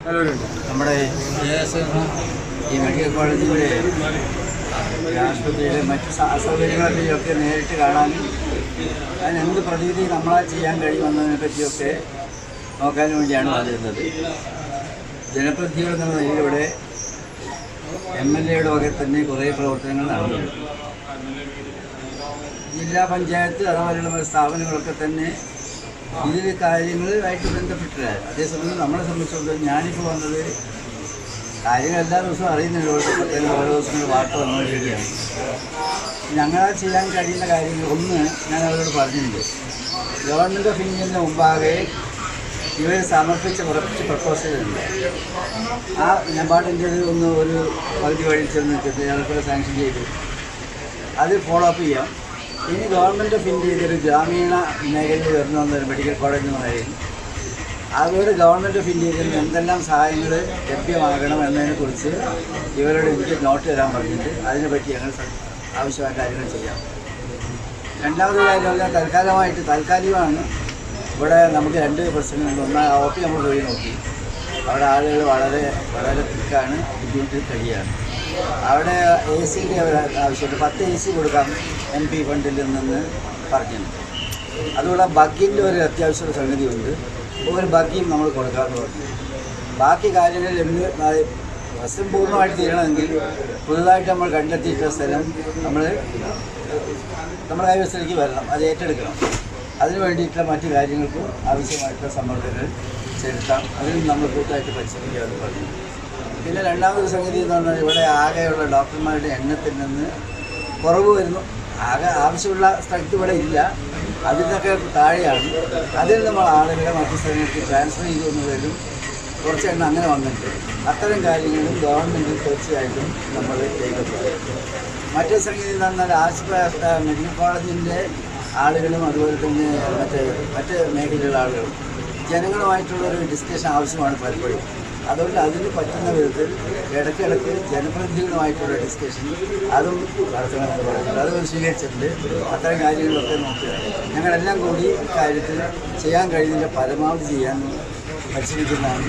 നമ്മുടെ ഈ മെഡിക്കൽ കോളേജിന്റെ ആശുപത്രിയിലെ മറ്റ് അസൗകര്യങ്ങളെപ്പറ്റിയൊക്കെ നേരിട്ട് കാണാനും അതിനെന്ത് പ്രതിവിധി നമ്മളാൽ ചെയ്യാൻ കഴിയുമെന്നതിനെ പറ്റിയൊക്കെ നോക്കാൻ വേണ്ടിയാണ് വന്നിരുന്നത്. ജനപ്രതിനിധികൾ എന്നുള്ള നിലയിലൂടെ എം എൽ എയുടെ വക തന്നെ കുറേ പ്രവർത്തനങ്ങൾ നടന്നിട്ടുണ്ട്. ജില്ലാ പഞ്ചായത്ത് അതുപോലെയുള്ള സ്ഥാപനങ്ങളൊക്കെ തന്നെ ഇതിൽ കാര്യങ്ങളുമായിട്ട് ബന്ധപ്പെട്ടില്ല അതേസമയം നമ്മളെ സംബന്ധിച്ചിടത്തോളം ഞാനിപ്പോൾ വന്നത് കാര്യങ്ങൾ എല്ലാ ദിവസവും അറിയുന്നില്ല പ്രത്യേകം ഓരോ ദിവസങ്ങൾ വാർത്ത വന്നുകൊണ്ടിരിക്കുകയാണ് ഞങ്ങളാൽ ചെയ്യാൻ കഴിയുന്ന കാര്യങ്ങൾ ഒന്ന് ഞാൻ അവരോട് പറഞ്ഞിട്ടുണ്ട്. ഗവൺമെന്റ് ഓഫ് ഇന്ത്യന്റെ മുമ്പാകെ ഇവർ സമർപ്പിച്ച കുറച്ച് പ്രപ്പോസലുണ്ട് ആ നെമ്പാട്ടിന്റെ ഒന്ന് ഒരു പകുതി വഴി ചെന്ന് നിൽക്കുന്നത് ഞങ്ങൾക്ക് സാങ്ഷൻ ചെയ്തു അത് ഫോളോ അപ്പ് ചെയ്യാം. ഇനി ഗവൺമെന്റ് ഓഫ് ഇന്ത്യ ഇതൊരു ഗ്രാമീണ മേഖലയിൽ വരുന്ന ഒരു മെഡിക്കൽ കോളേജ് എന്ന് പറയുന്നത് അതുപോലെ ഗവൺമെന്റ് ഓഫ് ഇന്ത്യയിൽ നിന്ന് എന്തെല്ലാം സഹായങ്ങൾ ലഭ്യമാകണം എന്നതിനെക്കുറിച്ച് ഇവരോട് എനിക്ക് നോട്ട് തരാൻ പറഞ്ഞിട്ട് അതിനെപ്പറ്റി ഞങ്ങൾ ആവശ്യമായ കാര്യങ്ങൾ ചെയ്യാം. രണ്ടാമത് കാര്യം പറഞ്ഞാൽ തൽക്കാലമായിട്ട് താൽക്കാലികമാണ്. ഇവിടെ നമുക്ക് രണ്ട് പ്രശ്നങ്ങളുണ്ട് ഒന്ന് പി നമ്മൾ പോയി നോക്കി. അവിടെ ആളുകൾ വളരെ വളരെ തിക്കാണ് ബുദ്ധിമുട്ടിൽ കഴിയാണ് അവിടെ എ സിയുടെ ആവശ്യമുണ്ട്. പത്ത് എ സി കൊടുക്കാം എം പി ഫണ്ടിൽ നിന്ന് പറഞ്ഞിട്ടുണ്ട് അതുപോലെ ബഗ്ഗിന്റെ ഒരു അത്യാവശ്യ സംഗതിയുണ്ട്. ഒരു ബഗ്ഗിയും നമ്മൾ കൊടുക്കാമെന്ന് പറഞ്ഞു. ബാക്കി കാര്യങ്ങൾ എന്ത് പ്രശ്നം പൂർണമായിട്ട് തീരണമെങ്കിൽ പുതുതായിട്ട് നമ്മൾ കണ്ടെത്തിയിട്ടുള്ള സ്ഥലം നമ്മൾ നമ്മുടെ കൈവശത്തിലേക്ക് വരണം. അത് ഏറ്റെടുക്കണം. അതിന് വേണ്ടിയിട്ടുള്ള മറ്റു കാര്യങ്ങൾക്കും ആവശ്യമായിട്ടുള്ള സമ്മർദ്ദങ്ങൾ ചെലുത്താം. അതിനും നമ്മൾ കൂട്ടായിട്ട് പരിശ്രമിക്കാമെന്ന് പറഞ്ഞു. പിന്നെ രണ്ടാമതൊരു സംഗതി എന്ന് പറഞ്ഞാൽ ഇവിടെ ആകെയുള്ള ഡോക്ടർമാരുടെ എണ്ണത്തിൽ നിന്ന് കുറവ് വരുന്നു. ആകെ ആവശ്യമുള്ള സ്ട്രെങ്ത് ഇവിടെ ഇല്ല. അതിൽ നിന്നൊക്കെ താഴെയാണ്. അതിൽ നമ്മൾ ആളുകളെ മറ്റു സ്ഥലങ്ങൾക്ക് ട്രാൻസ്ഫർ ചെയ്തു എന്നതിലും കുറച്ച് എണ്ണം അങ്ങനെ വന്നിട്ടുണ്ട്. അത്തരം കാര്യങ്ങളും ഗവൺമെന്റ് തീർച്ചയായിട്ടും നമ്മൾ ചെയ്തിട്ടുണ്ട്. മറ്റേ സംഗതി എന്ന് പറഞ്ഞാൽ ആശുപത്രി മെഡിക്കൽ കോളേജിന്റെ ആളുകളും അതുപോലെ തന്നെ മറ്റേ മറ്റ് മേഖലയിലുള്ള ആളുകളും ജനങ്ങളുമായിട്ടുള്ള ഒരു ഡിസ്കഷൻ ആവശ്യമാണ് പലപ്പോഴും. അതുകൊണ്ട് അതിന് പറ്റുന്ന വിധത്തിൽ ഇടയ്ക്കിടയ്ക്ക് ജനപ്രതിനിധികളുമായിട്ടുള്ള ഡിസ്കഷൻ അതും നടത്തണമെന്ന് പറയുന്നത് അത് സ്വീകരിച്ചിട്ടുണ്ട്. അത്തരം കാര്യങ്ങളൊക്കെ നോക്കുക. ഞങ്ങളെല്ലാം കൂടി കാര്യത്തിൽ ചെയ്യാൻ കഴിയുന്നതിന്റെ പരമാവധി ചെയ്യാൻ പരിശ്രമിക്കുന്നതാണ്.